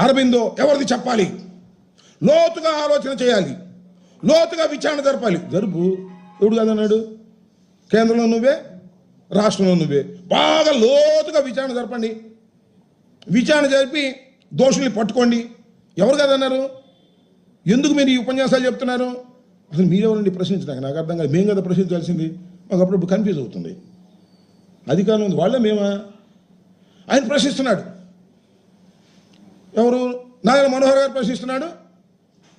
అరబిందో ఎవరిది చెప్పాలి? లోతుగా ఆలోచన చేయాలి. లోతుగా విచారణ జరపాలి. జరుపు. ఎవడు కదన్నాడు కేంద్రంలో నువ్వే? రాష్ట్రంలో నువ్వే. బాగా లోతుగా విచారణ జరపండి. విచారణ జరిపి దోషుల్ని పట్టుకోండి. ఎవరు కదన్నారు ఎందుకు మీరు ఈ ఉపన్యాసాలు చెప్తున్నారు? అసలు మీరెవరండి ప్రశ్నించడానికి? నాకు అర్థం కాదు. మేము కదా ప్రశ్నించాల్సింది. మాకు అప్పుడప్పుడు కన్ఫ్యూజ్ అవుతుంది. అధికారం ఉంది. వాళ్ళే మేమా? ఆయన ప్రశ్నిస్తున్నాడు. ఎవరు? నారాయణ మనోహర్ గారు ప్రశ్నిస్తున్నాడు.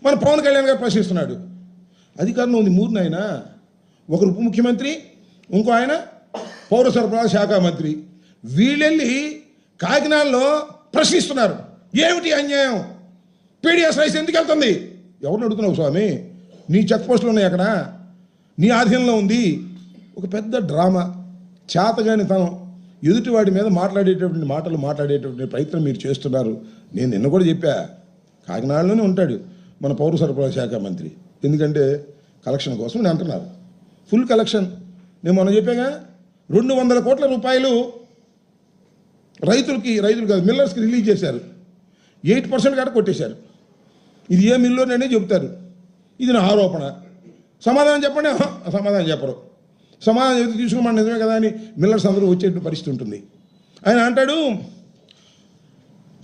మన పవన్ కళ్యాణ్ గారు ప్రశ్నిస్తున్నాడు. అధికారంలో ఉంది మూడు ఆయన ఒకరు ఉప ముఖ్యమంత్రి ఇంకో ఆయన పౌర సరఫరా శాఖ మంత్రి. వీళ్ళెళ్ళి కాకినాడలో ప్రశ్నిస్తున్నారు. ఏమిటి అన్యాయం? పీడిఎస్ రైస్ ఎందుకు వెళ్తుంది? ఎవరిని అడుగుతున్నావు స్వామి? నీ చెక్ పోస్టులు ఉన్నాయి అక్కడ. నీ ఆధీనంలో ఉంది. ఒక పెద్ద డ్రామా. చేతగాని తనం ఎదుటివాడి మీద మాట్లాడేటటువంటి మాటలు మాట్లాడేటటువంటి ప్రయత్నం మీరు చేస్తున్నారు. నేను నిన్న కూడా చెప్పా. కాకినాడలోనే ఉంటాడు మన పౌర సరఫరా శాఖ మంత్రి. ఎందుకంటే కలెక్షన్ కోసం నేను అంటున్నారు ఫుల్ కలెక్షన్. నేను మొన్న చెప్పాగా రెండు వందల కోట్ల రూపాయలు రైతులకి రైతులు కాదు మిల్లర్స్కి రిలీజ్ చేశారు. ఎయిట్ పర్సెంట్ కాడ కొట్టేశారు. ఇది ఏ మిల్లోనే చెబుతారు. ఇది నా ఆరోపణ. సమాధానం చెప్పండి. సమాధానం చెప్పరు. సమాధానం చెబితే తీసుకున్నాను నిజమే కదా అని మిల్లర్స్ అందరూ వచ్చేటువంటి పరిస్థితి ఉంటుంది. ఆయన అంటాడు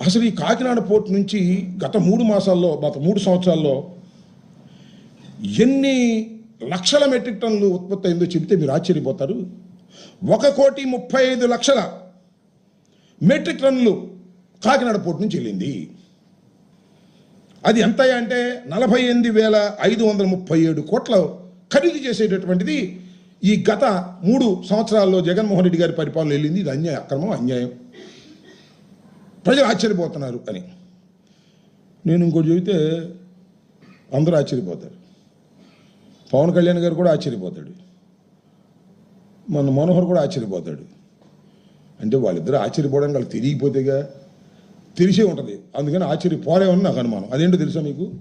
అసలు ఈ కాకినాడ పోర్ట్ నుంచి గత మూడు మాసాల్లో గత మూడు సంవత్సరాల్లో ఎన్ని లక్షల మెట్రిక్ టన్నులు ఉత్పత్తి అయిందో చెబితే మీరు ఆశ్చర్యపోతారు. ఒక కోటి ముప్పై ఐదు లక్షల మెట్రిక్ టన్నులు కాకినాడ పోర్ట్ నుంచి వెళ్ళింది. అది ఎంత అంటే నలభై ఎనిమిది వేల ఐదు వందల ముప్పై ఏడు కోట్ల ఖరీదు చేసేటటువంటిది ఈ గత మూడు సంవత్సరాల్లో జగన్మోహన్ రెడ్డి గారి పరిపాలన వెళ్ళింది. ఇది అన్యాయం అక్రమం అన్యాయం. ప్రజలు ఆశ్చర్యపోతున్నారు అని. నేను ఇంకోటి చెబితే అందరూ ఆశ్చర్యపోతారు. పవన్ కళ్యాణ్ గారు కూడా ఆశ్చర్యపోతాడు. మన మనోహర్ కూడా ఆశ్చర్యపోతాడు. అంటే వాళ్ళిద్దరూ ఆశ్చర్యపోవడానికి వాళ్ళు తిరిగిపోతేగా తెలిసే ఉంటుంది. అందుకని ఆశ్చర్యపోలేమని నాకు అనుమానం. అదేంటో తెలుసా మీకు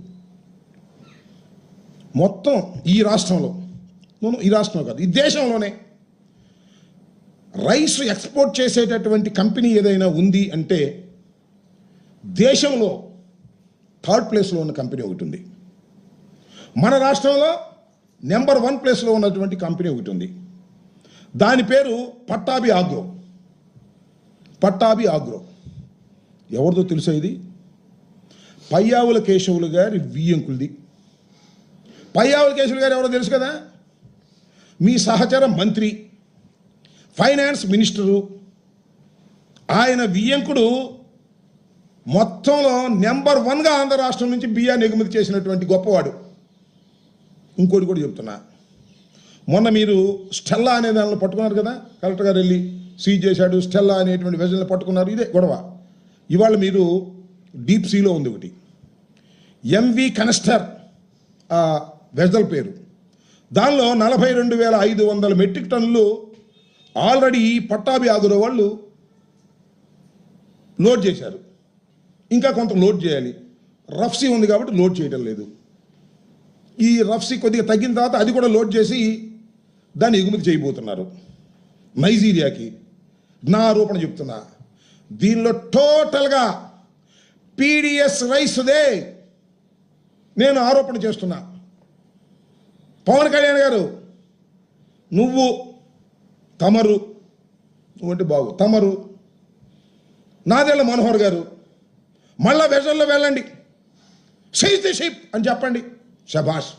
మొత్తం ఈ రాష్ట్రంలో నూను ఈ రాష్ట్రంలో కాదు ఈ దేశంలోనే రైస్ ఎక్స్పోర్ట్ చేసేటటువంటి కంపెనీ ఏదైనా ఉంది అంటే దేశంలో థర్డ్ ప్లేస్లో ఉన్న కంపెనీ ఒకటి ఉంది. మన రాష్ట్రంలో నెంబర్ వన్ ప్లేస్లో ఉన్నటువంటి కంపెనీ ఒకటి ఉంది. దాని పేరు పట్టాభి ఆగ్రో. పట్టాభి ఆగ్రో. ఎవరిదో తెలుసా ఇది? పయ్యావుల కేశవులు గారి వియ్యంకులది పయ్యావుల కేశవులు గారు ఎవరో తెలుసు కదా? మీ సహచర మంత్రి ఫైనాన్స్ మినిస్టరు. ఆయన వియ్యంకుడు మొత్తంలో నెంబర్ వన్గా ఆంధ్ర రాష్ట్రం నుంచి బియ్యాన్ని ఎగుమతి చేసినటువంటి గొప్పవాడు. ఇంకోటి కూడా చెప్తున్నా. మొన్న మీరు స్టెల్లా అనే దానిలో పట్టుకున్నారు కదా కలెక్టర్ గారు వెళ్ళి సీజ్ చేశాడు స్టెల్లా అనేటువంటి వెజల్ని పట్టుకున్నారు ఇదే గొడవ. ఇవాళ మీరు డీప్ సీలో ఉంది ఒకటి. ఎంవి కనస్టర్ వెజల్ పేరు. దానిలో నలభై రెండు వేల ఐదు వందల మెట్రిక్ టన్నులు ఆల్రెడీ పట్టాభి ఆగుర వాళ్ళు లోడ్ చేశారు. ఇంకా కొంత లోడ్ చేయాలి. రఫ్సీ ఉంది కాబట్టి లోడ్ చేయడం లేదు. ఈ రఫ్సీ కొద్దిగా తగ్గిన తర్వాత అది కూడా లోడ్ చేసి దాన్ని ఎగుమతి చేయబోతున్నారు. నైజీరియాకి నా ఆరోపణ చెప్తున్నా. దీనిలో టోటల్గా పీడిఎస్ రైస్దే నేను ఆరోపణ చేస్తున్నా. పవన్ కళ్యాణ్ గారు నువ్వు తమరు నువ్వంటే బాగు తమరు నాదెళ్ళ మనోహర్ గారు మళ్ళా వెజల్లో వెళ్ళండి. సైజ్ ది షిప్ అని చెప్పండి. శభాష్.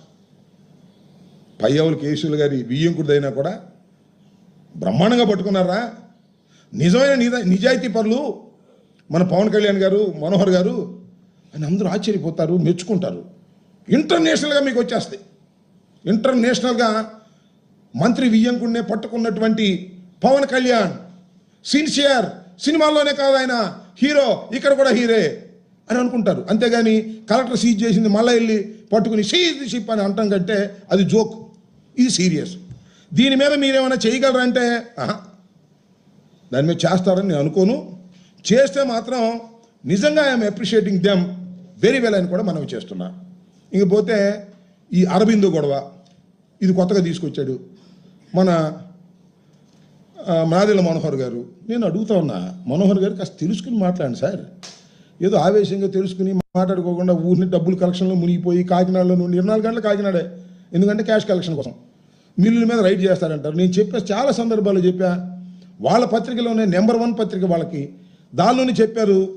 పయ్యవులు కేసులు గారి బియ్యంకుడిదైనా కూడా బ్రహ్మాండంగా పట్టుకున్నారా? నిజమైన నిజ నిజాయితీ పరులు మన పవన్ కళ్యాణ్ గారు మనోహర్ గారు అని అందరూ ఆశ్చర్యపోతారు మెచ్చుకుంటారు. ఇంటర్నేషనల్గా మీకు వచ్చేస్తాయి. ఇంటర్నేషనల్గా మంత్రి వియ్యంకుడినే పట్టుకున్నటువంటి పవన్ కళ్యాణ్ సిన్సియర్ సినిమాల్లోనే కాదు ఆయన హీరో ఇక్కడ కూడా హీరే. అని అనుకుంటారు. అంతేగాని కలెక్టర్ సీజ్ చేసింది మళ్ళీ వెళ్ళి పట్టుకుని సీజ్ ది షిప్ అని అంటాం కంటే అది జోక్. ఇది సీరియస్. దీని మీద మీరేమైనా చేయగలరంటే ఆహా, దాని మీద చేస్తారని నేను అనుకోను. చేస్తే మాత్రం నిజంగా I'm appreciating them very well అని కూడా మనం చేస్తున్నా. ఇంకపోతే ఈ అరబిందు గొడవ ఇది కొత్తగా తీసుకొచ్చాడు మన మాదిల మనోహర్ గారు. నేను అడుగుతా ఉన్నా మనోహర్ గారు కాస్త తెలుసుకుని మాట్లాడండి సార్. ఏదో ఆవేశంగా తెలుసుకుని మాట్లాడుకోకుండా ఊరిని డబ్బులు కలెక్షన్లో మునిగిపోయి కాకినాడలో నుండి ఇరవై నాలుగు గంటలు కాకినాడే. ఎందుకంటే క్యాష్ కలెక్షన్ కోసం. మిల్లుల మీద రైడ్ చేస్తారంటారు. నేను చెప్పిన చాలా సందర్భాలు చెప్పా. వాళ్ళ పత్రికలోనే నెంబర్ వన్ పత్రిక వాళ్ళకి. దానిలోనే చెప్పారు.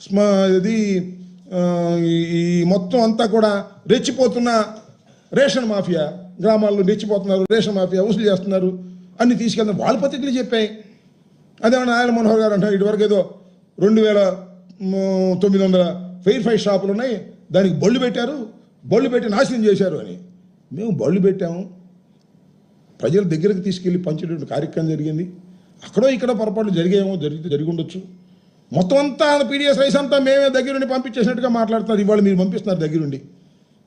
స్మ ఇది ఈ- మొత్తం అంతా కూడా రెచ్చిపోతున్న రేషన్ మాఫియా. గ్రామాల్లో రెచ్చిపోతున్నారు. రేషన్ మాఫియా వసూలు చేస్తున్నారు. అన్ని తీసుకెళ్తాం వాళ్ళ పత్రికలు చెప్పాయి. అదేమన్నా నారాయణ మనోహర్ గారు అంటారు ఇటువరకు ఏదో రెండు వేల తొమ్మిది వందల ఫెయిర్ ఫైవ్ షాపులు ఉన్నాయి. దానికి బళ్ళు పెట్టారు. బళ్ళు పెట్టి నాశనం చేశారు అని. మేము బళ్ళు పెట్టాము. ప్రజల దగ్గరికి తీసుకెళ్ళి పంచేటువంటి కార్యక్రమం జరిగింది. అక్కడో ఇక్కడ పొరపాట్లు జరిగేమో జరిగితే జరిగి ఉండొచ్చు మొత్తం అంతా పీడిఎస్ రైస్ అంతా మేమే దగ్గరుండి పంపించేసినట్టుగా మాట్లాడుతున్నారు. ఇవాళ మీరు పంపిస్తున్నారు దగ్గరుండి.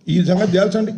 ఈ సంగతి తేల్చండి.